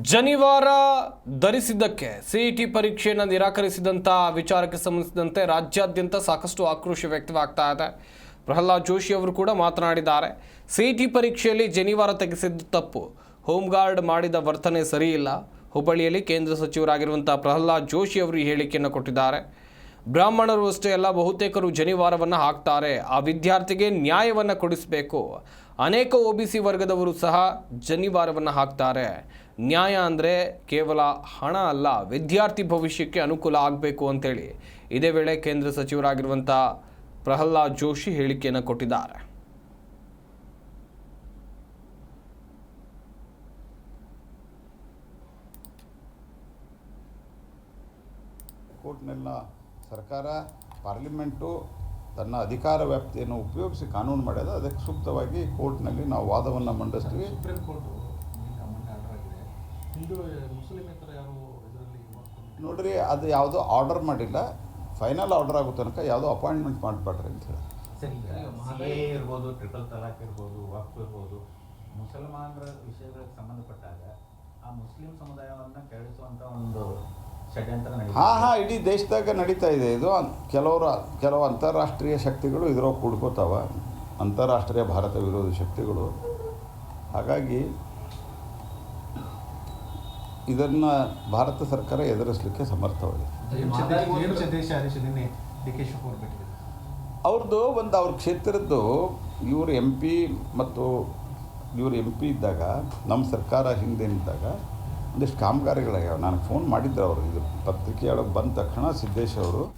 ಜನಿವಾರ ಧರಿಸಿದ್ದಕ್ಕೆ ಸಿಇಟಿ ಪರೀಕ್ಷೆಯನ್ನು ನಿರಾಕರಿಸಿದಂಥ ವಿಚಾರಕ್ಕೆ ಸಂಬಂಧಿಸಿದಂತೆ ರಾಜ್ಯಾದ್ಯಂತ ಸಾಕಷ್ಟು ಆಕ್ರೋಶ ವ್ಯಕ್ತವಾಗ್ತಾ ಇದೆ. ಪ್ರಹ್ಲಾದ್ ಜೋಶಿ ಅವರು ಕೂಡ ಮಾತನಾಡಿದ್ದಾರೆ. ಸಿಇಟಿ ಪರೀಕ್ಷೆಯಲ್ಲಿ ಜನಿವಾರ ತೆಗೆಸಿದ್ದು ತಪ್ಪು. ಹೋಮ್ಗಾರ್ಡ್ ಮಾಡಿದ ವರ್ತನೆ ಸರಿಯಿಲ್ಲ. ಹುಬ್ಬಳ್ಳಿಯಲ್ಲಿ ಕೇಂದ್ರ ಸಚಿವರಾಗಿರುವಂಥ ಪ್ರಹ್ಲಾದ್ ಜೋಶಿ ಅವರು ಈ ಹೇಳಿಕೆಯನ್ನು ಕೊಟ್ಟಿದ್ದಾರೆ. ಬ್ರಾಹ್ಮಣರು ಅಷ್ಟೇ ಅಲ್ಲ, ಬಹುತೇಕರು ಜನಿವಾರವನ್ನು ಹಾಕ್ತಾರೆ. ಆ ವಿದ್ಯಾರ್ಥಿಗೆ ನ್ಯಾಯವನ್ನು ಕೊಡಿಸಬೇಕು. ಅನೇಕ ಒ ಬಿ ಸಿ ವರ್ಗದವರು ಸಹ ಜನಿವಾರವನ್ನು ಹಾಕ್ತಾರೆ. ನ್ಯಾಯ ಅಂದರೆ ಕೇವಲ ಹಣ ಅಲ್ಲ, ವಿದ್ಯಾರ್ಥಿ ಭವಿಷ್ಯಕ್ಕೆ ಅನುಕೂಲ ಆಗಬೇಕು ಅಂತೇಳಿ. ಇದೇ ವೇಳೆ ಕೇಂದ್ರ ಸಚಿವರಾಗಿರುವಂಥ ಪ್ರಹ್ಲಾದ್ ಜೋಶಿ ಹೇಳಿಕೆಯನ್ನು ಕೊಟ್ಟಿದ್ದಾರೆ. ಕೋರ್ಟ್ನೆಲ್ಲ ಸರ್ಕಾರ ಪಾರ್ಲಿಮೆಂಟು ತನ್ನ ಅಧಿಕಾರ ವ್ಯಾಪ್ತಿಯನ್ನು ಉಪಯೋಗಿಸಿ ಕಾನೂನು ಮಾಡ್ಯದ ಅದಕ್ಕೆ ಸೂಕ್ತವಾಗಿ ಕೋರ್ಟ್ನಲ್ಲಿ ನಾವು ವಾದವನ್ನು ಮಂಡಿಸ್ತೀವಿ. ಸುಪ್ರೀಂ ಕೋರ್ಟ್ ನೋಡ್ರಿ ಅದು ಯಾವುದೋ ಆರ್ಡರ್ ಮಾಡಿಲ್ಲ. ಫೈನಲ್ ಆರ್ಡರ್ ಆಗೋ ತನಕ ಯಾವುದೋ ಅಪಾಯಿಂಟ್ಮೆಂಟ್ ಮಾಡಿಬಿಟ್ರಿ ಅಂತ ಹೇಳಿ. ಇರ್ಬೋದು ಟ್ರಿಪಲ್ ತಲಾಕ್ ಇರ್ಬೋದು ವಕ್ಫ್ ಇರ್ಬೋದು ಮುಸಲ್ಮಾನರ ವಿಷಯಗಳಿಗೆ ಸಂಬಂಧಪಟ್ಟಾಗ ಆ ಮುಸ್ಲಿಂ ಸಮುದಾಯವನ್ನು ಕೆರಳಿಸುವಂಥ ಒಂದು ಹಾಂ. ಹಾಂ ಇಡೀ ದೇಶದಾಗ ನಡೀತಾ ಇದೆ. ಇದು ಕೆಲವರು ಕೆಲವು ಅಂತಾರಾಷ್ಟ್ರೀಯ ಶಕ್ತಿಗಳು ಇದ್ರೊಳಗೆ ಕೂಡ್ಕೋತಾವ. ಅಂತಾರಾಷ್ಟ್ರೀಯ ಭಾರತ ವಿರೋಧಿ ಶಕ್ತಿಗಳು. ಹಾಗಾಗಿ ಇದನ್ನು ಭಾರತ ಸರ್ಕಾರ ಎದುರಿಸಲಿಕ್ಕೆ ಸಮರ್ಥವಾಗಿದೆ. ಅವ್ರದ್ದು ಒಂದು ಅವ್ರ ಕ್ಷೇತ್ರದ್ದು ಇವರು ಎಂ ಪಿ ಮತ್ತು ಇವರು ಎಂ ಪಿ ಇದ್ದಾಗ ನಮ್ಮ ಸರ್ಕಾರ ಹಿಂದೆ ಹಿಂದೇನಿದ್ದಾಗ ಒಂದಿಷ್ಟು ಕಾಮಗಾರಿಗಳಾಗ್ಯಾವ. ನನಗೆ ಫೋನ್ ಮಾಡಿದ್ರು ಅವರು. ಇದು ಪತ್ರಿಕೆಯೊಳಗೆ ಬಂದ ತಕ್ಷಣ ಸಿದ್ದೇಶ್ ಅವರು